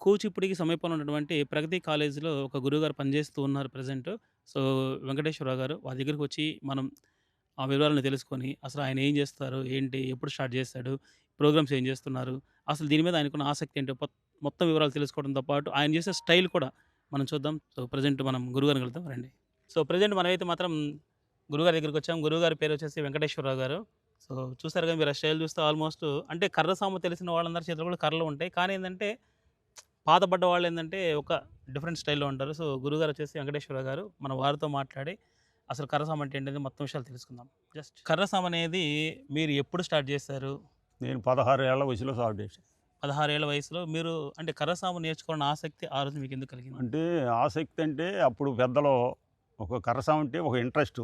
కూచిపూడికి సమీపంలో ఉన్నటువంటి ప్రగతి కాలేజీలో ఒక గురువుగారు పనిచేస్తూ ఉన్నారు ప్రజెంట్. సో, వెంకటేశ్వరరావు గారు వారి దగ్గరికి వచ్చి మనం ఆ వివరాలను తెలుసుకొని, అసలు ఆయన ఏం చేస్తారు? ఏంటి? ఎప్పుడు స్టార్ట్ చేస్తాడు ప్రోగ్రామ్స్ ఏం చేస్తున్నారు? అసలు దీని మీద ఆయనకున్న ఆసక్తి ఏంటో మొత్తం వివరాలు తెలుసుకోవడంతో పాటు, ఆయన చేసే స్టైల్ కూడా మనం చూద్దాం. సో, ప్రెజెంట్ మనం గురుగారిని కలుద్దాం రండి. సో, ప్రజెంట్ మనమైతే మాత్రం గురుగారి దగ్గరికి వచ్చాం. గురుగారి పేరు వచ్చేసి వెంకటేశ్వరరావు గారు. సో, చూసారు కదా మీరు ఆ స్టైల్ చూస్తే ఆల్మోస్ట్ అంటే కర్ర సామ తెలిసిన వాళ్ళందరి చేతిలో కూడా కర్రలు ఉంటాయి. కానీ ఏంటంటే పాతబడ్డ వాళ్ళు ఏందంటే ఒక డిఫరెంట్ స్టైల్‌లో ఉంటారు. సో, గురువుగారు వచ్చేసి వెంకటేశ్వరరావు గారు. మనం వారితో మాట్లాడి అసలు కర్ర సాము అంటే ఏంటనేది మొత్తం విషయాలు తెలుసుకుందాం. జస్ట్ కర్ర సాము అనేది మీరు ఎప్పుడు స్టార్ట్ చేశారు? నేను 16 ఏళ్ళ వయసులో స్టార్ట్ చేశాను. 16 ఏళ్ళ వయసులో మీరు అంటే కర్ర సాము నేర్చుకోవాలన్న ఆసక్తి ఆ రోజు మీకు ఎందుకు కలిగింది? అంటే ఆసక్తి అంటే అప్పుడు పెద్దలు ఒక కరస అంటే ఒక ఇంట్రెస్ట్.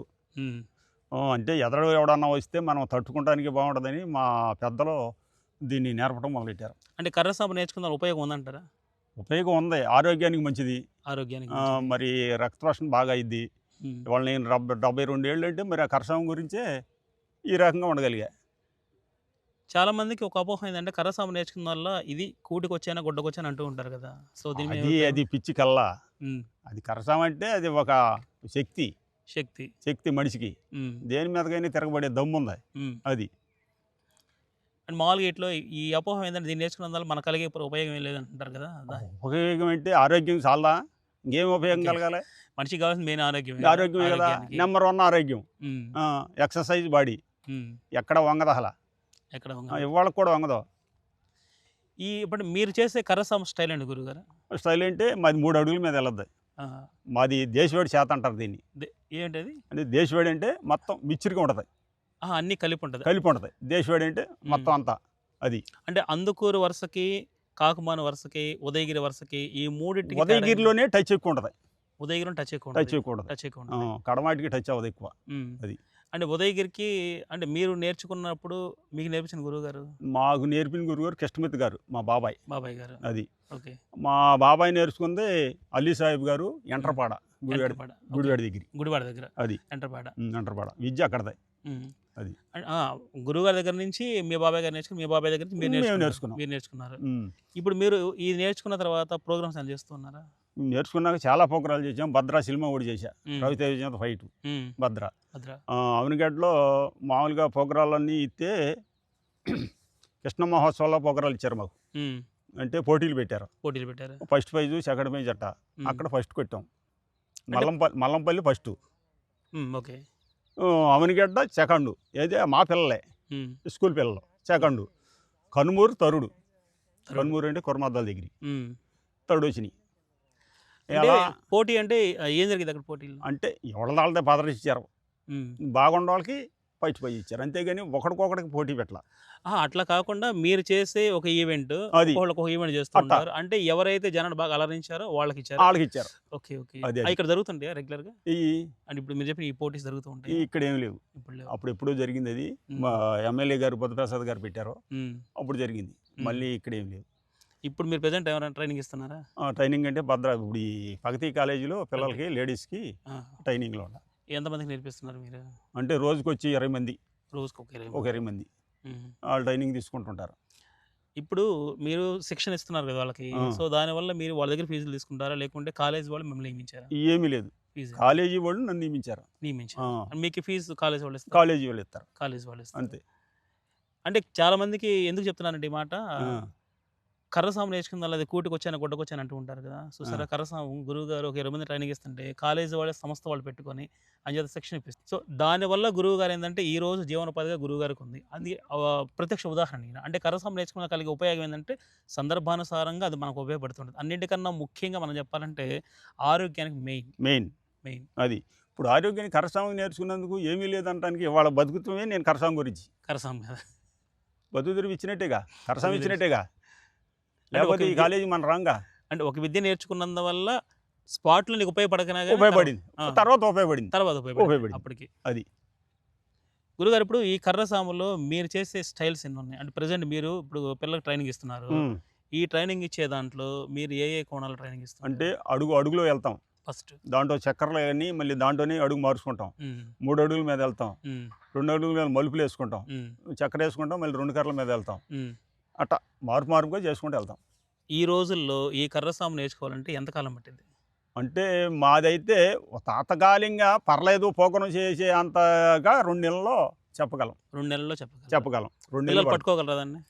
అంటే ఎదరు ఎవడన్నా వస్తే మనం తట్టుకోవడానికి బాగుంటదని మా పెద్దలు దీన్ని నేర్పడం మొదలెట్టారు. అంటే కర్ర సాము నేర్చుకున్న ఉపయోగం ఉందంటారా? ఉపయోగం ఉంది. ఆరోగ్యానికి మంచిది. ఆరోగ్యానికి. మరి రక్తపోషణ బాగా. హ్మ్. ఇవాళ నేను రబ్ 72 ఏళ్ళు అంటే మరి ఆ కరసం గురించే ఈ రకంగా ఉండగలిగా. చాలా మందికి ఒక అపోహ ఏందంటే కర్ర సాము నేర్చుకున్న వల్ల ఇది కూటికొచ్చానా, గుడ్డకొచ్చానా అంటూ ఉంటారు కదా! సో, దీని మీద అది పిచ్చి కల్లా. అది కరసం అంటే అది ఒక శక్తి. శక్తి. శక్తి మనిషికి. దేని మీదకైనా తిరగబడే దమ్ముంది. అది. అండ్ మామూలుగా ఇట్లో ఈ అపోహ ఏందంటే దీన్ని నేర్చుకున్నందు వల్ల మనకు కలిగే ఉపయోగం ఏం లేదంటారు కదా! ఉపయోగం అంటే ఆరోగ్యం చాలదా? ఇంకేం ఉపయోగం. కలగాలి? మనిషికి కావాల్సింది మెయిన్ ఆరోగ్యమే. ఆరోగ్యమే కదా! నెంబర్ 1 ఆరోగ్యం. Exercise body. ఎక్కడ వంగదు అసల. ఎక్కడ. ఇవాళ కూడా వంగదు. ఈ ఇప్పుడు మీరు చేసే కర్ర సాము స్టైల్ అండి గురువుగారు? స్టైల్ అంటే మాది 3 అడుగుల మీద వెళ్ళద్ది. మాది దేశవాడి చేత అంటారు దీన్ని. ఏంటది? అంటే దేశవాడి అంటే మొత్తం మిక్చర్‌గా ఉంటది. అన్నీ కలిపి ఉంటది. కలిపి ఉంటది. దేశవాడి అంటే మొత్తం. అంతా. అది. అంటే అందుకూరు వరుసకి, కాకుమాను వరుసకి, ఉదయగిరి వరుసకి ఈ ఏంటి? ఉదయగిరిలోనే టచ్ ఎక్కువ ఉంటది. ఉదయగిరిలో టచ్ ఎక్కువ టచ్. ఎక్కువ. టచ్ ఎక్కువ. కడమాటికి టచ్ అవ్వదు ఎక్కువ. అది. అంటే ఉదయగిరికి అంటే మీరు నేర్చుకున్నప్పుడు మీకు నేర్పించిన గురువుగారు? మాకు నేర్పిన గురువుగారు కృష్ణమూర్తి గారు మా బాబాయ్. బాబాయ్ గారు. అది. ఓకే. మా బాబాయ్ నేర్చుకుంది అలీ సాహిబ్ గారు ఎంట్రపాడ. గుడివాడ. గుడివాడ దగ్గర. గుడివాడ దగ్గర. అది. ఎంట్రపాడ. ఎంట్రపాడ. విద్య అక్కడదే. అది. గురువుగారి దగ్గర నుంచి మీ బాబాయ్ గారు నేర్చుకుని, మీ బాబాయ్ దగ్గర నుంచి మీరు నేర్చుకున్నారు. నేర్చుకున్నాం. మీరు నేర్చుకున్నారు. ఇప్పుడు మీరు ఇది నేర్చుకున్న తర్వాత ప్రోగ్రామ్స్ ఏమైనా చేస్తూ ఉన్నారా? నేర్చుకున్నాక చాలా ప్రోగ్రాలు చేసాం. భద్రా సినిమా ఒకటి చేశా. రవితేజ ఫైట్. భద్ర. అవనిగడ్డలో మామూలుగా ప్రోగ్రాలన్నీ ఇస్తే కృష్ణ మహోత్సవంలో ప్రోగ్రాలు ఇచ్చారు మాకు. అంటే పోటీలు పెట్టారు. పోటీలు పెట్టారు. ఫస్ట్ ప్రైజు, సెకండ్ ప్రైజ్ అట్ట. అక్కడ ఫస్ట్ కొట్టాం. Mallampalli Mallampalli first. Okay. Avanigadda second. ఏది మా పిల్లలే. స్కూల్ పిల్లలు. సెకండు. కనుమూరు తరుడు. కనుమూరు అంటే కురమాద్దాల దగ్గర. తరుడు వచ్చినాయి. పోటీ అంటే ఏం జరిగేది అక్కడ పోటీలు? అంటే ఎవరిది వాళ్ళదే పదరిచ్చారు. హ్మ్. బాగుండే వాళ్ళకి ఫస్ట్ ప్రైజ్ ఇచ్చారు. అంతేగాని ఒకడికొకడికి పోటీ పెట్టలా. అట్లా కాకుండా మీరు చేసే ఒక ఈవెంట్. ఒక్కొక్కళ్ళు ఒక్కొక్క ఈవెంట్ చేస్తూ అట్టా. ఉంటారు. అంటే ఎవరైతే జనాన్ని బాగా అలరించారో వాళ్ళకిచ్చారా? ఆళ్ళకి ఇచ్చారు. ఓకే. ఓకే. ఇక్కడ జరుగుతుంటాయా రెగ్యులర్‌గా? ఈ అంటే ఇప్పుడు మీరు చెప్పిన ఈ పోటీస్ జరుగుతూ ఉంటాయా? ఇక్కడ ఏమి లేవు. అప్పుడు ఎప్పుడో జరిగింది అది. మా ఎమ్మెల్యే గారు బుద్ధప్రసాద్ గారు పెట్టారు. అప్పుడు జరిగింది. మళ్ళీ ఇక్కడ ఏమి లేవు. ఇప్పుడు మీరు ప్రెజెంట్ ఎవరైనా ట్రైనింగ్ ఇస్తున్నారా? ట్రైనింగ్ అంటే భద్ర ఇప్పుడు ఈ ప్రగతి కాలేజీలో పిల్లలకి లేడీస్‌కి! ట్రైనింగ్‌లో ఉన్నా. ఎంతమందికి నేర్పిస్తున్నారు మీరు? అంటే రోజుకొచ్చి 20 మంది. రోజుకి ఒక 20 ఒక 20 మంది. వాళ్ళు ట్రైనింగ్ తీసుకుంటుంటారు. ఇప్పుడు మీరు శిక్షణ ఇస్తున్నారు కదా వాళ్ళకి. సో దానివల్ల మీరు వాళ్ళ దగ్గర ఫీజులు తీసుకుంటారా? లేకుంటే కాలేజీ వాళ్ళు మిమ్మల్ని నియమించారా? ఏమీ లేదు. కాలేజీ వాళ్ళు నన్ను నియమించారు. నియమించారు. మీకు ఫీజు కాలేజీ వాళ్ళు ఇస్తారా? కాలేజీ వాళ్ళు ఇస్తారు. కాలేజీ వాళ్ళు ఇస్తారు. అంతే. అంటే చాలా మందికి ఎందుకు చెప్తున్నానంటే ఈ మాట ఆ! కర్ర సాము నేర్చుకున్న వాళ్ళు అది కూటికొచ్చాను, గుడ్డకొచ్చాను అంటూ ఉంటారు కదా! చూసారా ఆ! కర్ర సాము గురువు గారు ఒక 20 మంది ట్రైనింగ్ ఇస్తుంటే కాలేజీ వాళ్ళే సంస్థ వాళ్ళు పెట్టుకొని అంచేత శిక్షణ ఇప్పిస్తారు. సో దానివల్ల గురువు గారు ఏంటంటే ఈ రోజు జీవనోపాధిగా గురువు గారికి ఉంది. అది ప్రత్యక్ష ఉదాహరణ. అంటే కర్ర సాము నేర్చుకున్న కలిగే ఉపయోగం ఏంటంటే సందర్భానుసారంగా అది మనకు ఉపయోగపడుతుంటది. అన్నిటికన్నా ముఖ్యంగా మనం చెప్పాలంటే ఆరోగ్యానికి మెయిన్. మెయిన్. మెయిన్. అది. ఇప్పుడు ఆరోగ్యాన్ని కరసాము నేర్చుకున్నందుకు ఏమీ లేదంటానికి వాళ్ళ బతుకుతమే నేను కరసాము గురించి. కర్ర సాము కదా! బతుకు తెరువు ఇచ్చినట్టేగా. తెరువు. ఇచ్చినట్టేగా. లేకపోతే ఈ కాలేజీ మన రాంగా. అంటే ఒక విద్య నేర్చుకున్నందువల్ల స్పాట్‌లో నీకు ఉపయోగపడకనా ఉపయోగపడింది. తర్వాత ఉపయోగపడింది. తర్వాత ఉపయోగపడింది. అప్పటికి. అది. గురుగారు ఇప్పుడు ఈ కర్ర సాములో మీరు చేసే స్టైల్స్ ఎన్ని ఉన్నాయి? అంటే ప్రెజెంట్ మీరు ఇప్పుడు పిల్లలకి ట్రైనింగ్ ఇస్తున్నారు. ఈ ట్రైనింగ్ ఇచ్చే దాంట్లో మీరు ఏ ఏ కోణాల్లో ట్రైనింగ్ ఇస్తున్నారు? అంటే అడుగు అడుగులో వెళ్తాం. ఫస్ట్. దాంట్లో చక్కర్లు అన్నీ మళ్ళీ దాంట్లోనే అడుగు మారుచుకుంటాం. 3 అడుగుల మీద వెళ్తాం. 2 అడుగుల మీద మలుపులు వేసుకుంటాం. చక్కర వేసుకుంటాం. మళ్ళీ 2 కర్రల మీద వెళ్తాం. అట్టా మార్పు మార్పుగా చేసుకుంటూ వెళ్తాం. ఈ రోజుల్లో ఈ కర్రసాము నేర్చుకోవాలంటే ఎంతకాలం పట్టింది? అంటే మాదైతే తాతకాలికంగా పర్లేదు పోకరం చేసే అంతగా రెండు నెలల్లో చెప్పగలం. రెండు నెలల్లో చెప్పగలరు చెప్పగలం. రెండు నెలలు పట్టు- పట్టుకోగలరా దాన్ని?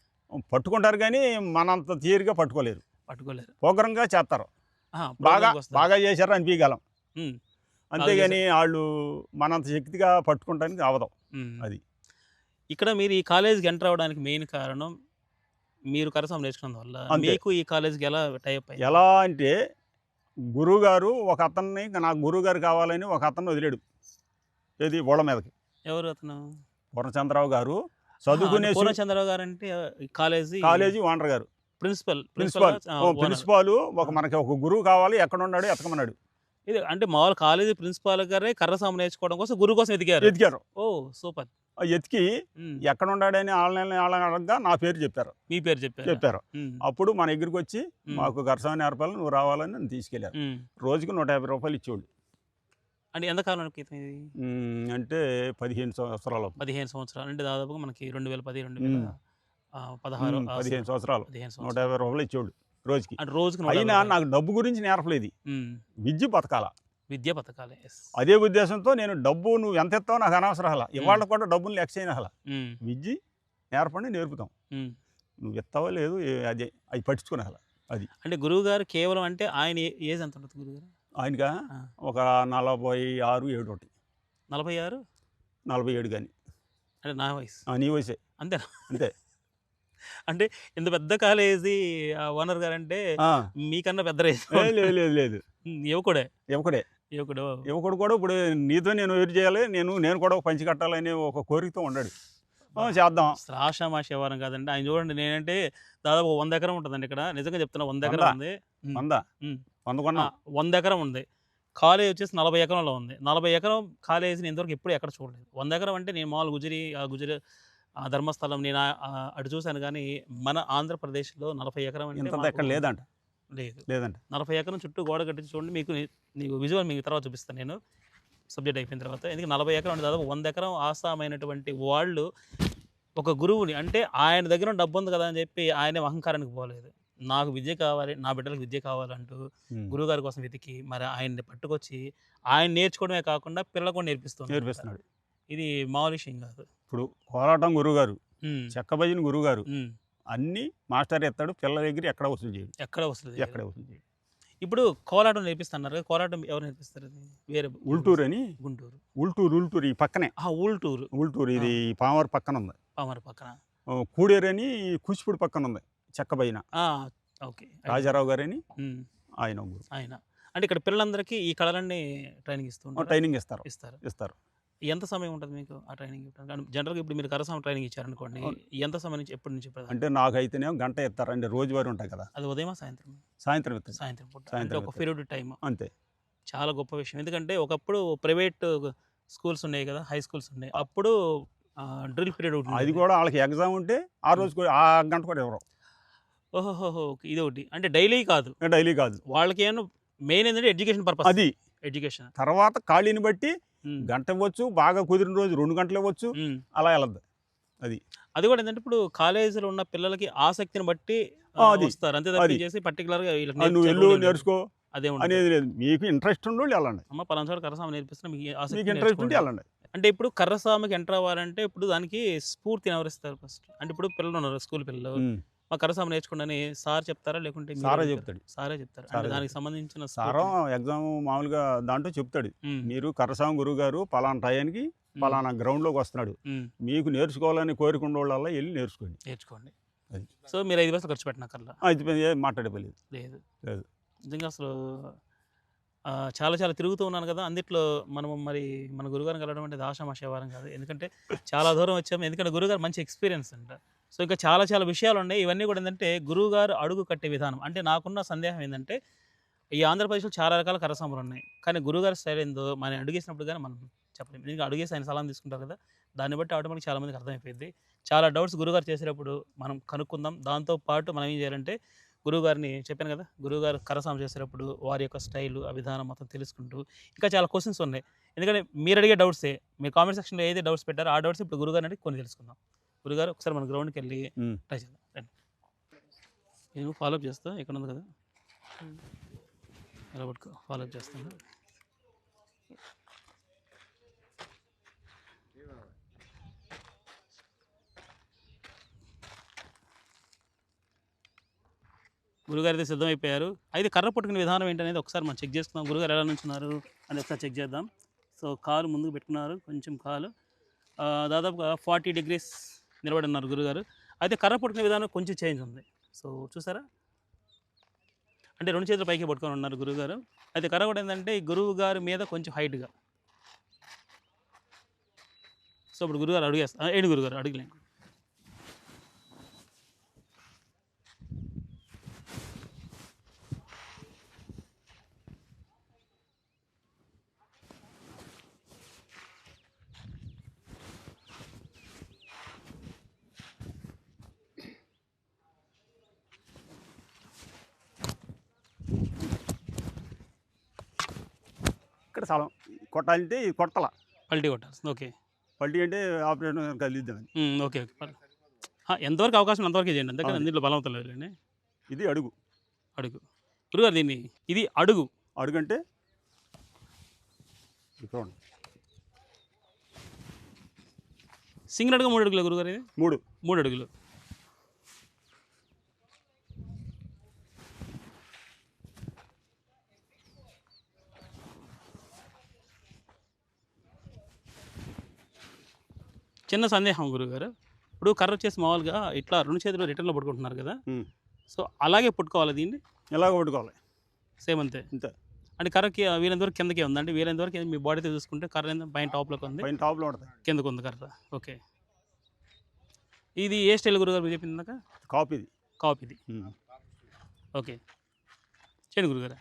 పట్టుకుంటారు కానీ మనంత తీరుగా పట్టుకోలేరు. పట్టుకోలేరు. పోకరంగా చేస్తారు. బాగా. బాగా చేశారు అనిపించగలం. అంతేగాని వాళ్ళు మనంత శక్తిగా పట్టుకుంటానికి అవదు. అది. ఇక్కడ మీరు ఈ కాలేజీకి ఎంటర్ అవ్వడానికి మెయిన్ కారణం మీరు కరసం నేర్చుకున్నందు వల్ల అంతే. మీకు ఈ కాలేజీకి ఎలా టైప్ ఎలా అంటే గురువుగారు ఒక అతన్ని నాకు గురువుగారు కావాలని ఒక అతన్ని వదిలేడు. ఏది? ఓళ్ళ మీదకి. ఎవరు అతను? పూర్ణచంద్రరావు గారు చదువుకునే పూర్ణచంద్రరావు గారు అంటే ఈ కాలేజీ కాలేజీ ఓనర్ గారు. Principal principal principal. ఒక మనకి ఒక గురువు కావాలి ఎక్కడ ఉన్నాడు ఎతకమన్నాడు. ఇది అంటే మామూలు కాలేజీ ప్రిన్సిపాల్ గారే కర్రసాము నేర్చుకోవడం కోసం గురువు కోసం ఎదిగారు. ఎతికారు ఓ సూపర్. ఎతికి ఎక్కడ ఉన్నాడని వాళ్ళని అడగగా నా పేరు చెప్పారు. మీ పేరు చెప్పారు. చెప్పారు. అప్పుడు మన దగ్గరికి వచ్చి మాకు గర్సమని నేర్పాలి నువ్వు రావాలని నన్ను తీసుకెళ్ళారు ఉమ్. రోజుకి నూట యాభై రూపాయలు ఇచ్చేవాళ్ళు. అంటే ఎంతకాలం క్రితం ఇది? అంటే పదిహేను సంవత్సరాలు. పదిహేను సంవత్సరాలు. అంటే దాదాపుగా మనకి రెండు వేల పది రెండు వేల పదహారు పదిహేను సంవత్సరాలు. నూట యాభై రూపాయలు ఇచ్చేవాడు రోజుకి. అంటే రోజుకి అయినా నాకు డబ్బు గురించి నేర్పలేదు విద్య బతకాల. విద్యా పథకాలే. అదే ఉద్దేశంతో నేను డబ్బు నువ్వు ఎంత ఎత్తావు నాకు అనవసరం అలా. ఇవాళ కూడా డబ్బులు లెక్క చేయను అలా. ఉమ్, విద్య నేర్పండి నేర్పుతాం. ఉమ్. నువ్వు ఎత్తావో లేదు అదే అవి పట్టించుకునే అలా. అంటే గురువు గారు కేవలం అంటే ఆయన ఏజ్ ఎంత ఉంటుంది గురువు గారు ఆయనగా. ఒక నలభై ఆరు ఏడు ఒకటి. నలభై ఆరు? నలభై ఏడు కానీ. అంటే నా వయసు. నీ వయసే. అంతేనా? అంతే. అంటే ఇంత పెద్ద కాలేజీ ఓనర్ గారు అంటే మీకన్నా పెద్ద లేదు లేదు లేదు. యువకుడే. యువకుడే. యువకుడు. యువకుడు కూడా ఇప్పుడు నీతో నేను ఎవరు చేయాలి? నేను నేను కూడా పంచి కట్టాలనే ఒక కోరికతో ఉన్నాడు. చేద్దాం. ఆషామాషి వ్యవహారం కాదండి. ఆయన చూడండి నేనంటే దాదాపు వంద ఎకరం ఉంటుందండి ఇక్కడ. నిజంగా చెప్తున్నా వంద ఎకరం? ఉంది. వంద. వంద కొన్నాం? వంద ఎకరం ఉంది. కాలేజ్ వచ్చేసి నలభై ఎకరంలో ఉంది. నలభై ఎకరం కాలేజీని ఇంతవరకు ఎప్పుడు ఎక్కడ చూడలేదు. వంద ఎకరం అంటే నేను మామూలు గుజరి ఆ గుజరి ఆ ధర్మస్థలం నేను అటు చూశాను కానీ మన ఆంధ్రప్రదేశ్లో నలభై ఎకరం అంటే లేదంట. లేదు. లేదంట నలభై ఎకరం చుట్టూ గోడ కట్టించి చూడండి మీకు నీకు విజువల్ మీకు తర్వాత చూపిస్తాను నేను. సబ్జెక్ట్ అయిపోయిన తర్వాత. ఎందుకంటే నలభై ఎకరం దాదాపు వంద ఎకరం ఆసామైనటువంటి వాళ్ళు ఒక గురువుని అంటే ఆయన దగ్గర డబ్బు ఉంది కదా అని చెప్పి ఆయన అహంకారానికి పోలేదు. నాకు విద్య కావాలి నా బిడ్డలకు విద్య కావాలంటూ. గురువుగారి కోసం వెతికి మరి ఆయన్ని పట్టుకొచ్చి ఆయన నేర్చుకోవడమే కాకుండా పిల్లలకు కూడా నేర్పిస్తుంది నేర్పిస్తున్నాడు. ఇది మామూలు విషయం కాదు. ఇప్పుడు కోలాటం గురువుగారు ఉమ్, చెక్క భజన గురువుగారు. అన్ని మాస్టర్ ఎత్తాడు పిల్లల దగ్గర ఎక్కడ వసూలు చేయడు. ఎక్కడ వస్తుంది ఎక్కడ వసూలు చేయడు. ఇప్పుడు కోలాటం నేర్పిస్తున్నారు కోలాటం ఎవరు నేర్పిస్తారు వేరే ఉల్టూరు అని? గుంటూరు. ఉల్టూరు ఉల్టూరు ఈ పక్కనే. ఆ ఊల్టూరు ఉల్టూరు ఇది పామర్ పక్కన ఉంది. పామర పక్కన. కూడేరు అని కూచిపూడి పక్కన ఉంది చెక్క భజన ఆ, ఓకే. రాజారావు గారని ఆయన ఆయన. అంటే ఇక్కడ పిల్లలందరికీ ఈ కళలన్నీ ట్రైనింగ్ ఇస్తుంటారు ట్రైనింగ్ ఇస్తారు. ఇస్తారు. ఇస్తారు. ఎంత సమయం ఉంటుంది మీకు ఆ ట్రైనింగ్ ఇవ్వడానికి జనరల్గా ఇప్పుడు మీరు కరసం ట్రైనింగ్ ఇచ్చారనుకోండి. ఎంత సమయం నుంచి ఎప్పటి నుంచి? అంటే నాకైతేనే గంట ఇస్తారు అంటే రోజువారీ ఉంటాయి కదా. అది ఉదయం సాయంత్రం సాయంత్రం ఇస్తారు సాయంత్రం సాయంత్రం ఒక. పీరియడ్ టైం అంతే. చాలా గొప్ప విషయం. ఎందుకంటే ఒకప్పుడు ప్రైవేట్ స్కూల్స్ ఉన్నాయి కదా హై స్కూల్స్ ఉన్నాయి అప్పుడు డ్రిల్ పీరియడ్ అది కూడా వాళ్ళకి ఎగ్జామ్ ఉంటే ఆ రోజు కూడా ఆ గంట కూడా ఎవరు ఓహోహో ఇది ఒకటి. అంటే డైలీ కాదు. డైలీ కాదు. వాళ్ళకి ఏమో మెయిన్ ఏంటంటే ఎడ్యుకేషన్ పర్పస్ అది. ఎడ్యుకేషన్ తర్వాత ఖాళీని బట్టి గంట ఇవ్వచ్చు బాగా కుదిరిన రోజు రెండు గంటలు ఇవ్వచ్చు అలా వెళ్ళద్దు. అది. కూడా ఏంటంటే ఇప్పుడు కాలేజీలో ఉన్న పిల్లలకి ఆసక్తిని బట్టి అది. అంతే అది. వీళ్ళకి ఆ, నువ్వు వెళ్ళు. నేర్చుకో అదే అనేది లేదు. మీకు ఇంట్రెస్ట్ ఉండి వెళ్ళండి. అమ్మ పలానా కరసామ నేర్పిస్తున్నా మీకు ఆసక్తి ఇంట్రెస్ట్ నేర్చుకోండి. వెళ్ళండి. అంటే ఇప్పుడు కర్రసామకి ఎంటర్ అవ్వాలంటే ఇప్పుడు దానికి స్ఫూర్తిని ఎవరిస్తారు ఫస్ట్ అంటే ఇప్పుడు పిల్లలు ఉన్నారు స్కూల్ పిల్లలు. మా కరసామ నేర్చుకోండి సార్ చెప్తారా? లేకుంటే సారా? చెప్తాడు. సారే చెప్తారు? అంటే దానికి సంబంధించిన సారం ఎగ్జామ్ మామూలుగా దాంట్లో చెప్తాడు. మీరు కర్రస్వామి గురువు గారు పలానా టయానికి పలానా గ్రౌండ్లోకి వస్తున్నాడు. మీకు నేర్చుకోవాలని కోరిక ఉండేవాళ్ళ వెళ్ళి నేర్చుకోండి. నేర్చుకోండి. సో మీరు ఐదు పైసలు ఖర్చు పెట్టినక్కర్లా అది పని ఏ మాట్లాడే పని లేదు. లేదు. నిజంగా అసలు చాలా చాలా తిరుగుతూ ఉన్నాను కదా. అందుట్లో మనం మరి మన గురుగారిని కలవడం అంటే ఆషామాష వ్యవహారం కాదు. ఎందుకంటే చాలా దూరం వచ్చాము. ఎందుకంటే గురుగారు మంచి ఎక్స్పీరియన్స్ అంట. సో ఇంకా చాలా చాలా విషయాలు ఉన్నాయి ఇవన్నీ కూడా ఏంటంటే గురువుగారు అడుగు కట్టే విధానం. అంటే నాకున్న సందేహం ఏంటంటే ఈ ఆంధ్రప్రదేశ్లో చాలా రకాల కరసాములు ఉన్నాయి కానీ గురుగారి స్టైల్ ఏందో మనం అడిగేసినప్పుడు కానీ మనం చెప్పలేము ఎందుకంటే అడిగేసి ఆయన సలహా తీసుకుంటారు కదా దాన్ని బట్టి ఆటోమేటిక్ చాలా మందికి అర్థమైపోయింది చాలా డౌట్స్ గురుగారు చేసేటప్పుడు మనం కనుక్కుందాం. దాంతో పాటు మనం ఏం చేయాలంటే గురువుగారిని చెప్పాను కదా గురువుగారు కరసాం చేసేటప్పుడు వారి యొక్క స్టైలు ఆ విధానం మొత్తం తెలుసుకుంటూ ఇంకా చాలా క్వశ్చన్స్ ఉన్నాయి. ఎందుకంటే మీరు అడిగే డౌట్సే మీ కామెంట్ సెక్షన్లో ఏదైతే డౌట్స్ పెట్టారో ఆ డౌట్స్ ఇప్పుడు గురుగారిని అడిగి కొన్ని తెలుసుకుందాం. గురుగారు ఒకసారి మన గ్రౌండ్కి వెళ్ళి. ట్రై చేద్దాం. నేను ఫాలోఅప్ చేస్తా ఇక్కడ ఉంది కదా. ఎలా పట్టుకో ఫాలోఅప్ చేస్తాను. గురుగారు అయితే సిద్ధమైపోయారు. అయితే కర్ర పట్టుకునే విధానం ఏంటనేది ఒకసారి మనం చెక్ చేసుకుందాం. గురుగారు ఎలా నుంచున్నారు అని ఒకసారి చెక్ చేద్దాం. సో కాలు ముందుకు పెట్టుకున్నారు. కొంచెం కాలు. ఆ, దాదాపుగా ఫార్టీ డిగ్రీస్ నిలబడి ఉన్నారు గురుగారు. అయితే కర్ర పట్టుకునే విధానం కొంచెం చేంజ్ ఉంది. సో చూసారా? అంటే రెండు చేతులు పైకి పట్టుకొని ఉన్నారు గురువుగారు అయితే కర్ర కూడా ఏంటంటే గురువు గారి మీద కొంచెం హైట్గా సో ఇప్పుడు గురుగారు అడిగేస్తా ఏంటి గురుగారు అడిగలేండి. ఇక్కడ స్థలం కొట్టాలంటే కొడతల. పల్టీ కొట్టాల్సింది. ఓకే. పల్టీ అంటే ఆపరేషన్ కలిద్దామని ఉమ్, ఓకే ఓకే. ఎంతవరకు అవకాశం అంతవరకు చేయండి అవును. దీంట్లో బలవంతం లేదండి ఇది అడుగు. అడుగు. గురుగారు దీన్ని ఇది అడుగు. అడుగు అంటే సింగిల్ అడుగు మూడు అడుగులు గురుగారు ఇది? మూడు. మూడు అడుగులు. చిన్న సందేహం గురుగారు. ఇప్పుడు కర్ర వచ్చేసి మామూలుగా ఇట్లా రెండు చేతులు రిటర్న్లో పట్టుకుంటున్నారు కదా. సో అలాగే పట్టుకోవాలి దీన్ని? ఇలాగ పట్టుకోవాలి. సేమ్ అంతే. ఇంతే అంటే కర్రకి వీలైనంత వరకు కిందకే ఉంది అంటే వీలైనంత వరకు మీ బాడీతో చూసుకుంటే కర్ర పైన టాప్లోకి ఉంది. పైన టాప్లో ఉంటుంది. కిందకు ఉంది కర్ర. ఓకే. ఇది ఏ స్టైల్ గురుగారు మీరు చెప్పింది ఇందాక? కాపు ఇది కాప్ ఇది ఉమ్. ఓకే. చేయండి గురుగారు.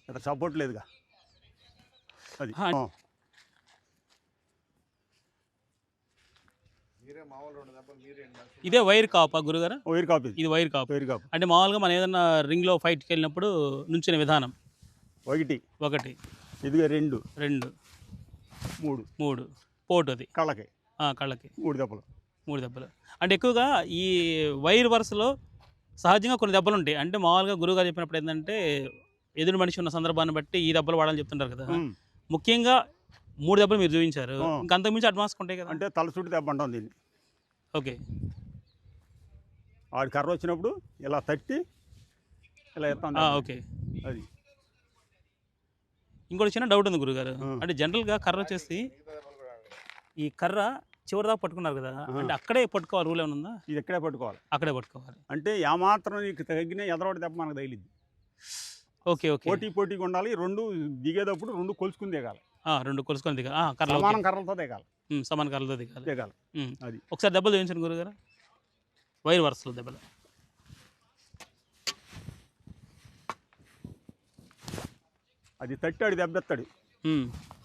ఇక్కడ సపోర్ట్ లేదుగా. అది. ఇదే వైర్ కాపా గురుగారు? వైర్ కాపు ఇది. ఇది వైర్ కాప్. వైర్ కాపు. అంటే మామూలుగా మనం ఏదైనా రింగ్లో ఫైట్కి వెళ్ళినప్పుడు నుంచునే విధానం. ఒకటి. ఒకటి. ఇదిగా రెండు. రెండు. మూడు. మూడు. పోటు అది కళ్ళకి కళ్ళకి. మూడు దెబ్బలు. మూడు దెబ్బలు. అంటే ఎక్కువగా ఈ వైర్ వరుసలో సహజంగా కొన్ని దెబ్బలు ఉంటాయి. అంటే మామూలుగా గురువుగారు చెప్పినప్పుడు ఏంటంటే ఎదురు మనిషి ఉన్న సందర్భాన్ని బట్టి ఈ దెబ్బలు వాడాలని చెప్తుంటారు కదా. ముఖ్యంగా మూడు దెబ్బలు మీరు చూపించారు. ఇంకా అంతకుమించి అడ్వాన్స్ ఉంటాయి కదా. అంటే తల చుట్టూ దెబ్బ అంటాం దీన్ని. ఓకే. ఆడి కర్ర వచ్చినప్పుడు ఇలా తట్టి ఇలా ఎత్తాం ఓకే. అది. ఇంకోటి చిన్న డౌట్ ఉంది గురుగారు. అంటే జనరల్గా కర్ర వచ్చేసి ఈ కర్ర చివరి దాకా పట్టుకున్నారు కదా. అంటే అక్కడే పట్టుకోవాలి రూల్ ఏమైనా ఉందా? ఇది ఎక్కడే పట్టుకోవాలి. అక్కడే పట్టుకోవాలి. అంటే ఏమాత్రం నీకు తగ్గిన ఎదరవాడి దెబ్బ మనకు తగిలింది ఓకే ఓకే. పోటీ పోటీగా ఉండాలి రెండు దిగేటప్పుడు రెండు కొలుచుకుని దిగాలి. రెండు కొలుసుకొని దిగా ఆ, కర్రలు. సమానం కర్రలతో దిగాలి. సమాన కర్రలతో దిగాలి. దిగాలి. అది. ఒకసారి దెబ్బలు చూపించండి గురుగారు. వైర్ వరుసలో దెబ్బలు. అది తట్టాడు దెబ్బ ఎత్తాడు ఉమ్. వచ్చేది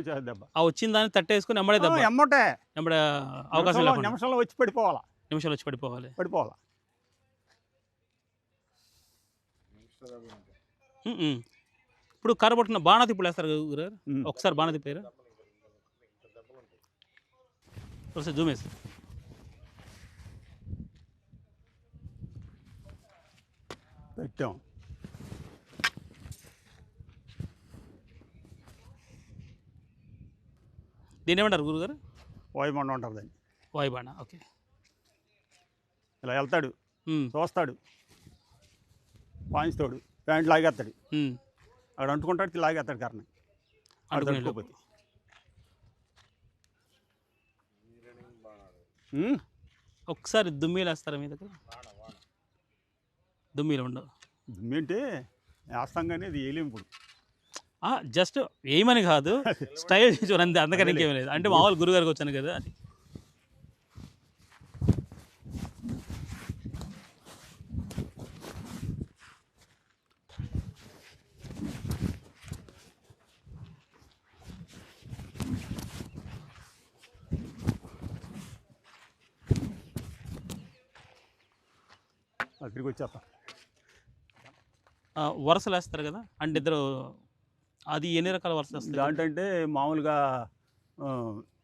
దెబ్బ ఆ వచ్చిన దాన్ని తట్టేసుకుని ఎమ్మడే దెబ్బ. ఎమ్మటే. ఎమ్మడే అవకాశం నిమిషంలో- లేకుండా. నిమిషంలో వచ్చి పడిపోవాలా? నిమిషాలు వచ్చి పడిపోవాలి. పడిపోవాలా. ఇప్పుడు కర్ర పట్టుకున్న బాణ తిప్పుడు వేస్తారు గురుగారు ఉమ్. ఒకసారి బాణ తిప్పారు ఒకసారి జూమ్ వేసి. పెట్టాం. దీని ఏమంటారు గురుగారు? వాయుమండం ఉంటుంది దాన్ని. వాయుబాణ ఓకే. ఇలా వెళ్తాడు చూస్తాడు. పాయించుతాడు ప్యాంట్ లాగేస్తాడు. అక్కడ అంటుకుంటాడు లాగేస్తాడు అక్కడ తట్టుకోపోతే ఉమ్, ఒకసారి దుమ్మీలు వేస్తారా మీ దగ్గర? దుమ్మీలు ఉండవు. ఏంటి వేస్తాం కానీ అది వేయలేము ఇప్పుడు జస్ట్ ఏమని కాదు స్టైల్ చూడండి అందుకని అదేలే. ఇంకేం లేదు. అంటే మామూలు గురుగారికి వచ్చాను కదా అని అక్కడికి వచ్చేస్తాం. వరుసలు వేస్తారు కదా అంటే ఇద్దరు అది ఎన్ని రకాల వరుసలు వేస్తారు దాంట్లో మామూలుగా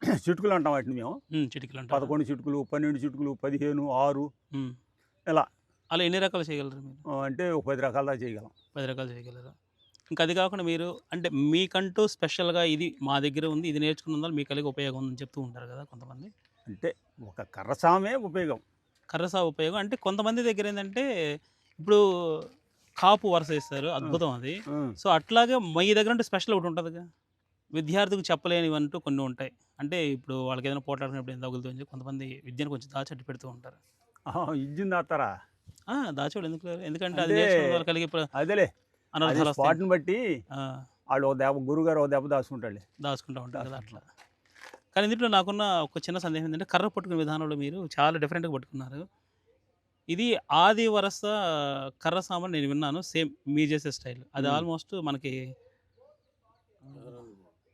చిటుకులు అంటాం వాటిని మేము. చిటికలు అంటారు. పదకొండు చిటుకులు పన్నెండు చిటుకులు పదిహేను ఆరు. ఇలా. అలా ఎన్ని రకాలు చేయగలరు మీరు? అంటే ఒక పది రకాల దాకా చేయగలం. పది రకాలు చేయగలరు? ఇంకా అది కాకుండా మీరు అంటే మీకంటూ స్పెషల్గా ఇది మా దగ్గర ఉంది ఇది నేర్చుకున్నందువల్ల మీ కలిగి ఉపయోగం ఉందని చెప్తూ ఉంటారు కదా కొంతమంది. అంటే ఒక కర్రసామే ఉపయోగం. కర్రసా ఉపయోగం. అంటే కొంతమంది దగ్గర ఏంటంటే ఇప్పుడు కాపు వరుస ఇస్తారు అద్భుతం అది. సో అట్లాగే మీ దగ్గర అంటే స్పెషల్ ఒకటి ఉంటుందిగా విద్యార్థికి చెప్పలేనివి అంటూ కొన్ని ఉంటాయి. అంటే ఇప్పుడు వాళ్ళకి ఏదైనా పోట్లాడుకున్నప్పుడు ఏం తగులుతుంది కొంతమంది విద్యను కొంచెం దాచట్టు పెడుతూ ఉంటారు. ఆతారా ఆ, దాచేవాళ్ళు ఎందుకు లేరు? ఎందుకంటే అది కలిగే అదేలే. అది అనర్థాలు స్పాట్ని బట్టి వాళ్ళు ఒక దెబ్బ గురుగారు ఒక దెబ్బ దాచుకుంటాడు దాచుకుంటూ ఉంటారు కదా అట్లా. కానీ ఇందులో నాకున్న ఒక చిన్న సందేహం ఏంటంటే కర్ర పట్టుకునే విధానంలో మీరు చాలా డిఫరెంట్గా పట్టుకున్నారు. ఇది ఆది వరస కర్ర సామాన్ నేను విన్నాను సేమ్ మీరు చేసే స్టైల్ అది. ఆల్మోస్ట్ మనకి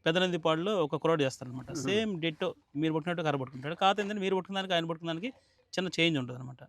పెదనందిపాడులో ఒక కురోడ్ చేస్తారనమాట మ్మ్. సేమ్ డెట్టో మీరు పట్టుకున్నట్టు కర్ర పట్టుకుంటాడు కాకపోతే ఏంటంటే మీరు పట్టుకున్నానికి ఆయన పట్టుకున్నానికి చిన్న చేంజ్ ఉంటుంది అనమాట.